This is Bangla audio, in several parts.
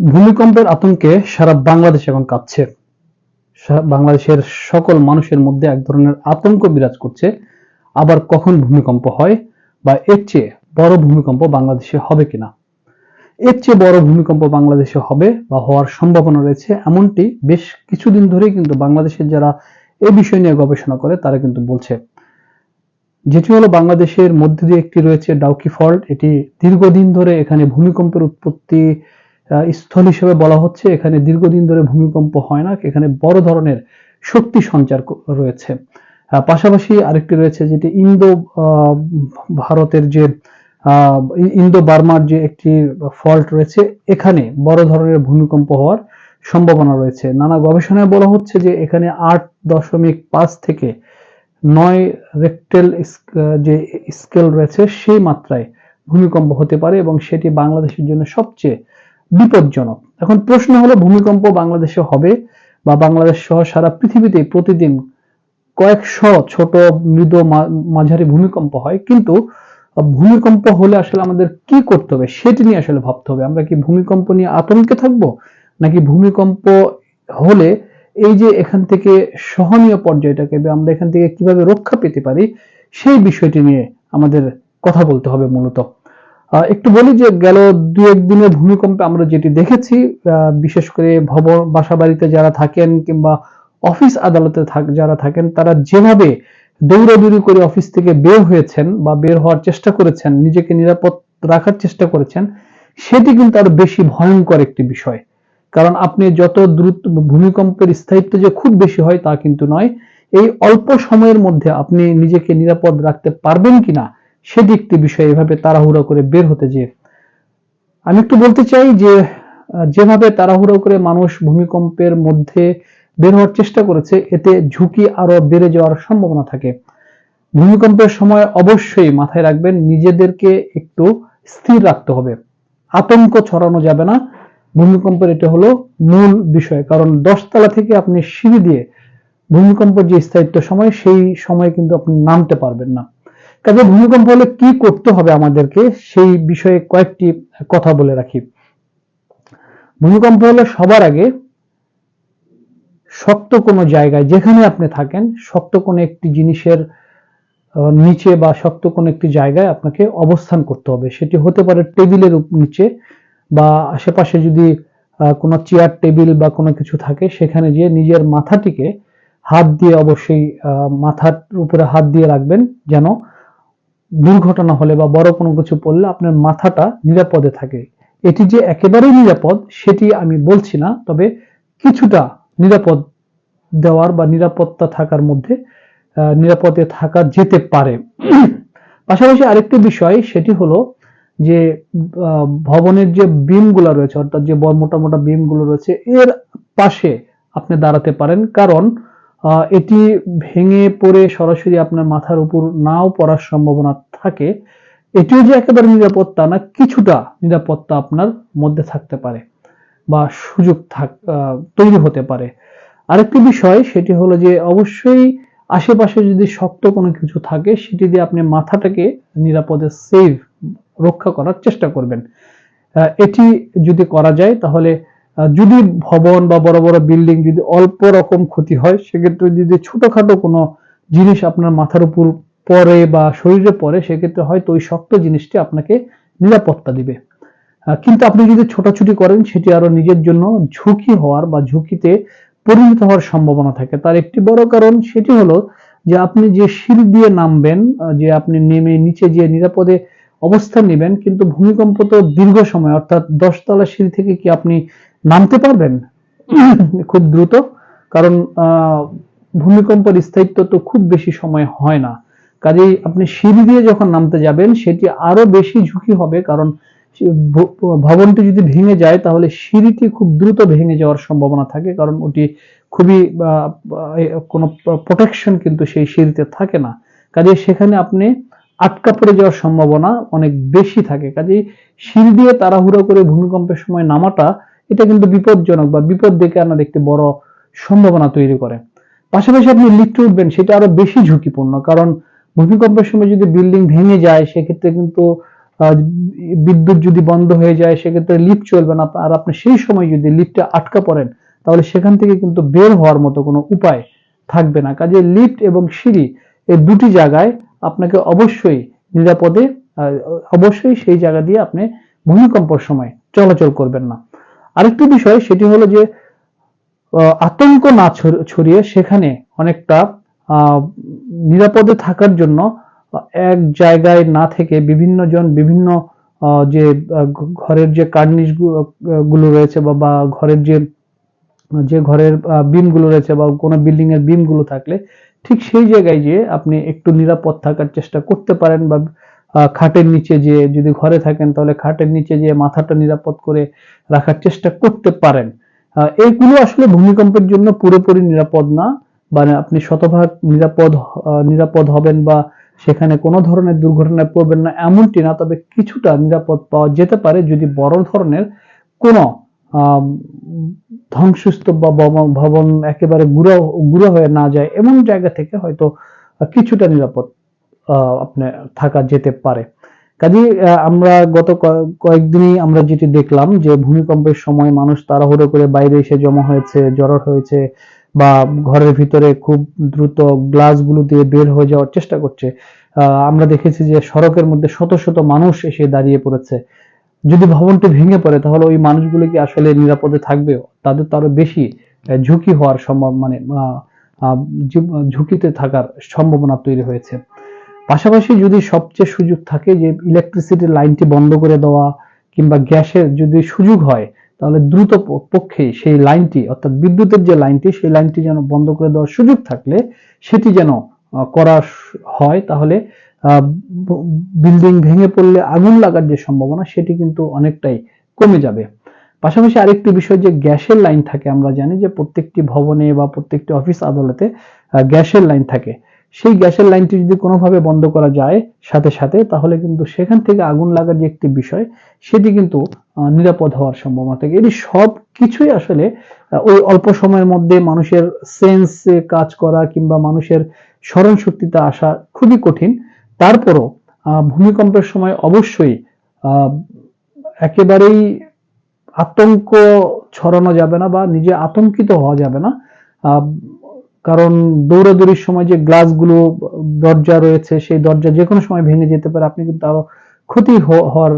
ভূমিকম্পের আতঙ্কে সারা বাংলাদেশ এখন কাঁপছে। বাংলাদেশের সকল মানুষের মধ্যে এক ধরনের আতঙ্ক বিরাজ করছে। আবার কখন ভূমিকম্প হয় বা এর চেয়ে বড় ভূমিকম্প বাংলাদেশে হবে কিনা? এর চেয়ে বড় ভূমিকম্প বাংলাদেশে হবে বা হওয়ার সম্ভাবনা রয়েছে এমনটি বেশ কিছুদিন ধরেই কিন্তু বাংলাদেশের যারা এ বিষয় নিয়ে গবেষণা করে, তারা কিন্তু বলছে। যেটি হলো, বাংলাদেশের মধ্যে দিয়ে একটি রয়েছে ডাউকি ফল্ট। এটি দীর্ঘদিন ধরে এখানে ভূমিকম্পের উৎপত্তি স্থল হিসেবে বলা হচ্ছে, এখানে দীর্ঘদিন ধরে ভূমিকম্প হয় না, এখানে বড় ধরনের শক্তি সঞ্চার রয়েছে। পাশাপাশি আরেকটি রয়েছে যেটি ইন্দো ভারতের যে ইন্দো বার্মার যে একটি ফল্ট রয়েছে, এখানে বড় ধরনের ভূমিকম্প হওয়ার সম্ভাবনা রয়েছে। নানা গবেষণায় বলা হচ্ছে যে এখানে আট দশমিক পাঁচ থেকে নয় রেক্টেল যে স্কেল রয়েছে, সেই মাত্রায় ভূমিকম্প হতে পারে এবং সেটি বাংলাদেশের জন্য সবচেয়ে বিপজ্জনক। এখন প্রশ্ন হলো, ভূমিকম্প বাংলাদেশে হবে বা বাংলাদেশ সহ সারা পৃথিবীতে প্রতিদিন কয়েকশো ছোট মৃদু মাঝারি ভূমিকম্প হয়, কিন্তু ভূমিকম্প হলে আসলে আমাদের কি করতে হবে সেটি নিয়ে আসলে ভাবতে হবে। আমরা কি ভূমিকম্প নিয়ে আতঙ্কে থাকব? নাকি ভূমিকম্প হলে এই যে এখান থেকে সহনীয় পর্যায়টাকে আমরা এখান থেকে কীভাবে রক্ষা পেতে পারি সেই বিষয়টি নিয়ে আমাদের কথা বলতে হবে মূলত। একটু বলি যে গেল দু একদিনের ভূমিকম্পে আমরা যেটি দেখেছি বিশেষ করে ভবন বাসা বাড়িতে যারা থাকেন কিংবা অফিস আদালতে যারা থাকেন, তারা যেভাবে দৌড়াদৌড়ি করে অফিস থেকে বের হয়েছেন বা বের হওয়ার চেষ্টা করেছেন, নিজেকে নিরাপদ রাখার চেষ্টা করেছেন, সেটি কিন্তু আরও বেশি ভয়ঙ্কর একটি বিষয়। কারণ আপনি যত দ্রুত ভূমিকম্পের স্থায়িত্ব যে খুব বেশি হয় তা কিন্তু নয়, এই অল্প সময়ের মধ্যে আপনি নিজেকে নিরাপদ রাখতে পারবেন কিনা সেটি একটি বিষয় এভাবে তাড়াহুড়ো করে বের হতে যে আমি একটু বলতে চাই যে যেভাবে তাড়াহুড়ো করে মানুষ ভূমিকম্পের মধ্যে বের হওয়ার চেষ্টা করেছে, এতে ঝুঁকি আরও বেড়ে যাওয়ার সম্ভাবনা থাকে। ভূমিকম্পের সময় অবশ্যই মাথায় রাখবেন, নিজেদেরকে একটু স্থির রাখতে হবে। আতঙ্ক ছড়ানো যাবে না। ভূমিকম্পের এটা হলো মূল বিষয়, কারণ দশতলা থেকে আপনি সিঁড়ি দিয়ে ভূমিকম্পের যে স্থায়িত্ব সময়, সেই সময় কিন্তু আপনি নামতে পারবেন না। কাজে ভূমিকম্প হলে কি করতে হবে আমাদেরকে সেই বিষয়ে কয়েকটি কথা বলে রাখি। ভূমিকম্প হলে সবার আগে শক্ত কোনো জায়গায় যেখানে আপনি থাকেন, শক্ত কোনো একটি জিনিসের নিচে বা শক্ত কোনো একটি জায়গায় আপনাকে অবস্থান করতে হবে। সেটি হতে পারে টেবিলের নিচে বা আশেপাশে যদি কোনো চেয়ার, টেবিল বা কোনো কিছু থাকে, সেখানে গিয়ে নিজের মাথাটিকে হাত দিয়ে অবশ্যই মাথার উপরে হাত দিয়ে রাখবেন যেন দুর্ঘটনা হলে বা বড় কোনো কিছু পড়লে আপনার মাথাটা নিরাপদে থাকে। এটি যে একেবারেই নিরাপদ, সেটি আমি বলছি না, তবে কিছুটা নিরাপদ দেওয়ার বা নিরাপত্তা থাকার মধ্যে নিরাপদে থাকা যেতে পারে। পাশাপাশি আরেকটি বিষয়, সেটি হলো যে ভবনের যে বিমগুলো রয়েছে, অর্থাৎ যে মোটা মোটা বিমগুলো রয়েছে, এর পাশে আপনি দাঁড়াতে পারেন। কারণ এটি ভেঙে পড়ে সরাসরি আপনার মাথার উপর নাও পড়ার সম্ভাবনা থাকে। এটিও যে একেবারে নিরাপত্তা না, কিছুটা নিরাপত্তা আপনার মধ্যে থাকতে পারে বা সুযোগ থাক তৈরি হতে পারে। আরেকটি বিষয়, সেটি হলো যে অবশ্যই আশেপাশে যদি শক্ত কোনো কিছু থাকে, সেটি দিয়ে আপনি মাথাটাকে নিরাপদে সেভ রক্ষা করার চেষ্টা করবেন। এটি যদি করা যায়, তাহলে যদি ভবন বা বড় বড় বিল্ডিং যদি অল্প রকম ক্ষতি হয়, সেক্ষেত্রে যদি ছোটখাটো কোনো জিনিস আপনার মাথার উপর পড়ে বা শরীরে পড়ে, সেক্ষেত্রে হয়তো ওই শক্ত জিনিসটি আপনাকে নিরাপত্তা দিবে। কিন্তু আপনি যদি ছোটাছুটি করেন, সেটি আরও নিজের জন্য ঝুঁকি হওয়ার বা ঝুঁকিতে পরিণত হওয়ার সম্ভাবনা থাকে। তার একটি বড় কারণ সেটি হলো যে আপনি যে সিঁড়ি দিয়ে নামবেন যে আপনি নেমে নিচে যে নিরাপদে অবস্থান নেবেন, কিন্তু ভূমিকম্প তো দীর্ঘ সময়, অর্থাৎ দশতলা সিঁড়ি থেকে কি আপনি নামতে পারবেন? খুব দ্রুত, কারণ ভূমিকম্পের স্থায়িত্ব তো খুব বেশি সময় হয় না। কাজেই আপনি সিঁড়ি দিয়ে যখন নামতে যাবেন, সেটি আরও বেশি ঝুঁকি হবে, কারণ ভবনটি যদি ভেঙে যায়, তাহলে সিঁড়িটি খুব দ্রুত ভেঙে যাওয়ার সম্ভাবনা থাকে, কারণ ওটি খুবই কোনো প্রোটেকশন কিন্তু সেই সিঁড়িতে থাকে না। কাজে সেখানে আপনি আটকা পড়ে যাওয়ার সম্ভাবনা অনেক বেশি থাকে। কাজেই সিঁড়ি দিয়ে তাড়াহুড়ো করে ভূমিকম্পের সময় নামাটা এটা কিন্তু বিপজ্জনক বা বিপদ ডেকে আনার একটি বড় সম্ভাবনা তৈরি করে। পাশাপাশি আপনি লিফটে উঠবেন, সেটা আরও বেশি ঝুঁকিপূর্ণ, কারণ ভূমিকম্পের সময় যদি বিল্ডিং ভেঙে যায়, সেক্ষেত্রে কিন্তু বিদ্যুৎ যদি বন্ধ হয়ে যায়, সেক্ষেত্রে লিফট চলবে না, আর আপনি সেই সময় যদি লিফটে আটকা পড়েন, তাহলে সেখান থেকে কিন্তু বের হওয়ার মতো কোনো উপায় থাকবে না। কাজে লিফট এবং সিঁড়ি এই দুটি জায়গায় আপনাকে অবশ্যই নিরাপদে অবশ্যই সেই জায়গা দিয়ে আপনি ভূমিকম্পর সময় চলাচল করবেন না। আরেকটি বিষয়, সেটি হলো যে আতঙ্ক না ছড়িয়ে সেখানে অনেকটা নিরাপদে থাকার জন্য এক জায়গায় না থেকে বিভিন্ন জন বিভিন্ন যে ঘরের যে কার্নিশগুলো রয়েছে বা বা ঘরের যে যে ঘরের বিমগুলো রয়েছে বা কোনো বিল্ডিং এর বিমগুলো থাকলে, ঠিক সেই জায়গায় যে আপনি একটু নিরাপদ থাকার চেষ্টা করতে পারেন বা খাটের নিচে যে যদি ঘরে থাকেন, তাহলে খাটের নিচে যে মাথাটা নিরাপদ করে রাখার চেষ্টা করতে পারেন। এইগুলো আসলে ভূমিকম্পের জন্য পুরোপুরি নিরাপদ না। মানে আপনি শতভাগ নিরাপদ নিরাপদ হবেন বা সেখানে কোনো ধরনের দুর্ঘটনায় পড়বেন না, এমনটি না। তবে কিছুটা নিরাপদ পাওয়া যেতে পারে যদি বড় ধরনের কোনো ধ্বংসস্তূপ বা ভবন- একেবারে গুঁড়ো গুঁড়ো হয়ে না যায়, এমন জায়গা থেকে হয়তো কিছুটা নিরাপদ আপনার থাকা যেতে পারে। কাজে আমরা গত কয়েকদিনই আমরা যেটি দেখলাম যে ভূমিকম্পের সময় মানুষ তাড়াহুড়ো করে বাইরে এসে জমা হয়েছে, জড়ো হয়েছে বা ঘরের ভিতরে খুব দ্রুত গ্লাসগুলো দিয়ে বের হয়ে যাওয়ার চেষ্টা করছে। আমরা দেখেছি যে সড়কের মধ্যে শত শত মানুষ এসে দাঁড়িয়ে পড়েছে। যদি ভবনটি ভেঙে পড়ে, তাহলে ওই মানুষগুলো কি আসলে নিরাপদে থাকবে তাদের তো আরও বেশি ঝুঁকি হওয়ার সম্ভব মানে ঝুঁকিতে থাকার সম্ভাবনা তৈরি হয়েছে। পাশাপাশি যদি সবচেয়ে সুযোগ থাকে যে ইলেকট্রিসিটির লাইনটি বন্ধ করে দেওয়া কিংবা গ্যাসের যদি সুযোগ হয়, তাহলে দ্রুত পক্ষে সেই লাইনটি অর্থাৎ বিদ্যুতের যে লাইনটি সেই লাইনটি যেন বন্ধ করে দেওয়ার সুযোগ থাকলে সেটি যেন করা হয়, তাহলে বিল্ডিং ভেঙে পড়লে আগুন লাগার যে সম্ভাবনা, সেটি কিন্তু অনেকটাই কমে যাবে। পাশাপাশি আরেকটি বিষয় যে গ্যাসের লাইন থাকে, আমরা জানি যে প্রত্যেকটি ভবনে বা প্রত্যেকটি অফিস আদালতে গ্যাসের লাইন থাকে। সেই গ্যাসের লাইনটি যদি কোনোভাবে বন্ধ করা যায় সাথে সাথে, তাহলে কিন্তু সেখান থেকে আগুন লাগার যে একটি বিষয়, সেটি কিন্তু নিরাপদ হওয়ার সম্ভাবনা থাকে। এটি সব কিছুই আসলে ওই অল্প সময়ের মধ্যে মানুষের সেন্স কাজ করা কিংবা মানুষের স্মরণ শক্তিতে আসা খুবই কঠিন। তারপরও ভূমিকম্পের সময় অবশ্যই একেবারেই আতঙ্ক ছড়ানো যাবে না বা নিজে আতঙ্কিত হওয়া যাবে না। কারণ দৌড়াদৌড়ির সময় যে গ্লাসগুলো, দরজা রয়েছে, সেই দরজা যে কোনো সময় ভেঙে যেতে পারে, আপনি কিন্তু আরও ক্ষতি হওয়ার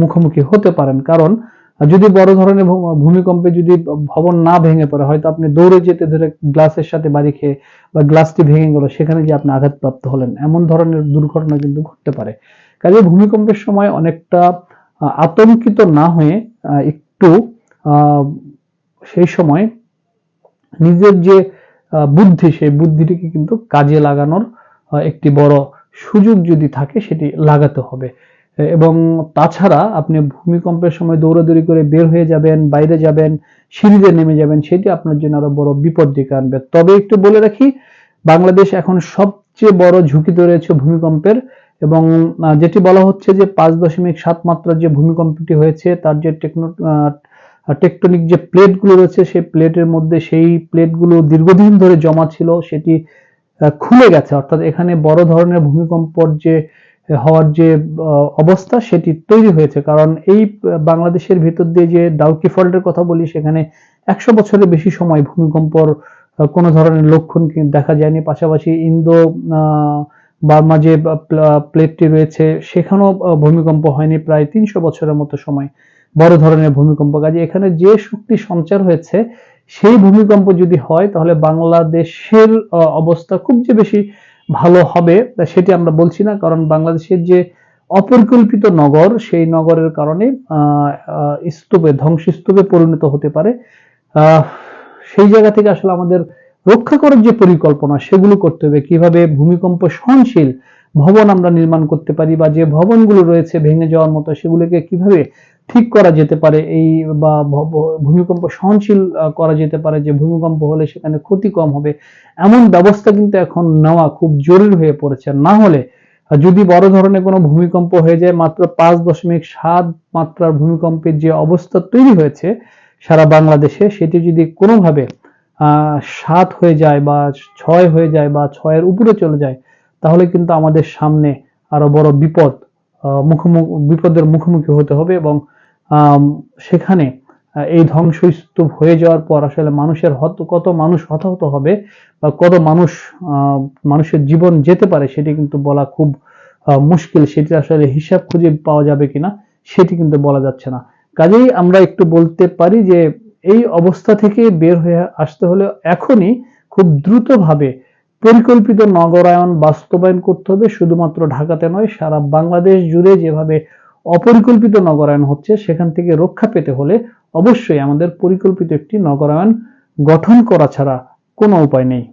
মুখোমুখি হতে পারেন। কারণ যদি বড় ধরনের ভূমিকম্পে যদি ভবন না ভেঙে পড়ে, হয়তো আপনি দৌড়ে যেতে ধরে গ্লাসের সাথে বাড়ি খেয়ে বা গ্লাসটি ভেঙে গেল, সেখানে যে আপনি আঘাতপ্রাপ্ত হলেন। এমন ধরনের দুর্ঘটনা কিন্তু ঘটতে পারে। কাজে ভূমিকম্পের সময় অনেকটা আতঙ্কিত না হয়ে একটু সেই সময় নিজের যে বুদ্ধি, সেই বুদ্ধিটিকে কিন্তু কাজে লাগানোর একটি বড় সুযোগ যদি থাকে, সেটি লাগাতে হবে। এবং তাছাড়া আপনি ভূমিকম্পের সময় দৌড়াদৌড়ি করে বের হয়ে যাবেন, বাইরে যাবেন, সিঁড়িতে নেমে যাবেন, সেটি আপনার জন্য আরও বড় বিপদ ডেকে আনবে তবে একটু বলে রাখি, বাংলাদেশ এখন সবচেয়ে বড় ঝুঁকিতে রয়েছে ভূমিকম্পের এবং যেটি বলা হচ্ছে যে পাঁচ দশমিক সাত মাত্রার যে ভূমিকম্পটি হয়েছে, তার যে টেকনো টেকটনিক যে প্লেটগুলো রয়েছে, সেই প্লেটের মধ্যে সেই প্লেটগুলো দীর্ঘদিন ধরে জমা ছিল, সেটি খুলে গেছে। অর্থাৎ এখানে বড় ধরনের ভূমিকম্পর যে, হওয়ার যে অবস্থা, সেটি তৈরি হয়েছে। কারণ এই বাংলাদেশের ভিতর দিয়ে যে ডাউকি ফল্টের কথা বলি, সেখানে একশো বছরের বেশি সময় ভূমিকম্পর কোনো ধরনের লক্ষণ দেখা যায়নি। পাশাপাশি ইন্দো বার্মা যে প্লেটটি রয়েছে, সেখানেও ভূমিকম্প হয়নি। প্রায় তিনশো বছরের মতো সময় বড় ধরনের ভূমিকম্প। কাজে এখানে যে শক্তি সঞ্চার হয়েছে, সেই ভূমিকম্প যদি হয়, তাহলে বাংলাদেশের অবস্থা খুব যে বেশি ভালো হবে সেটি আমরা বলছি না। কারণ বাংলাদেশের যে অপরিকল্পিত নগর, সেই নগরের কারণে স্তূপে, ধ্বংসস্তূপে পরিণত হতে পারে। সেই জায়গা থেকে আসলে আমাদের রক্ষা করার যে পরিকল্পনা, সেগুলো করতে হবে। কীভাবে ভূমিকম্প সহনশীল ভবন আমরা নির্মাণ করতে পারি বা যে ভবনগুলো রয়েছে ভেঙে যাওয়ার মতো, সেগুলোকে কীভাবে ঠিক করা যেতে পারে, এই বা ভূমিকম্প সহনশীল করা যেতে পারে যে ভূমিকম্প হলে সেখানে ক্ষতি কম হবে। এমন ব্যবস্থা কিন্তু এখন নেওয়া খুব জরুরি হয়ে পড়েছে। না হলে যদি বড় ধরনের কোনো ভূমিকম্প হয়ে যায়, মাত্র পাঁচ দশমিক সাত মাত্রার ভূমিকম্পের যে অবস্থা তৈরি হয়েছে সারা বাংলাদেশে, সেটি যদি কোনোভাবে সাত হয়ে যায় বা ছয় হয়ে যায় বা ছয়ের উপরে চলে যায়, তাহলে কিন্তু আমাদের সামনে আরও বড় বিপদ মুখোমুখি, বিপদের মুখোমুখি হতে হবে এবং সেখানে এই ধ্বংসস্তূপ হয়ে যাওয়ার পর আসলে মানুষের হত, কত মানুষ হতাহত হবে বা কত মানুষ মানুষের জীবন যেতে পারে সেটি কিন্তু বলা খুব মুশকিল। সেটি আসলে হিসাব খুঁজে পাওয়া যাবে কিনা সেটি কিন্তু বলা যাচ্ছে না। কাজেই আমরা একটু বলতে পারি যে, এই অবস্থা থেকে বের হয়ে আসতে হলে এখনই খুব দ্রুতভাবে পরিকল্পিত নগরায়ন বাস্তবায়ন করতে হবে, শুধুমাত্র ঢাকাতে নয়, সারা বাংলাদেশ জুড়ে যেভাবে অপরিকল্পিত নগরায়ন হচ্ছে, সেখান থেকে রক্ষা পেতে হলে অবশ্যই আমাদের পরিকল্পিত একটি নগরায়ন গঠন করা ছাড়া কোনো উপায় নেই।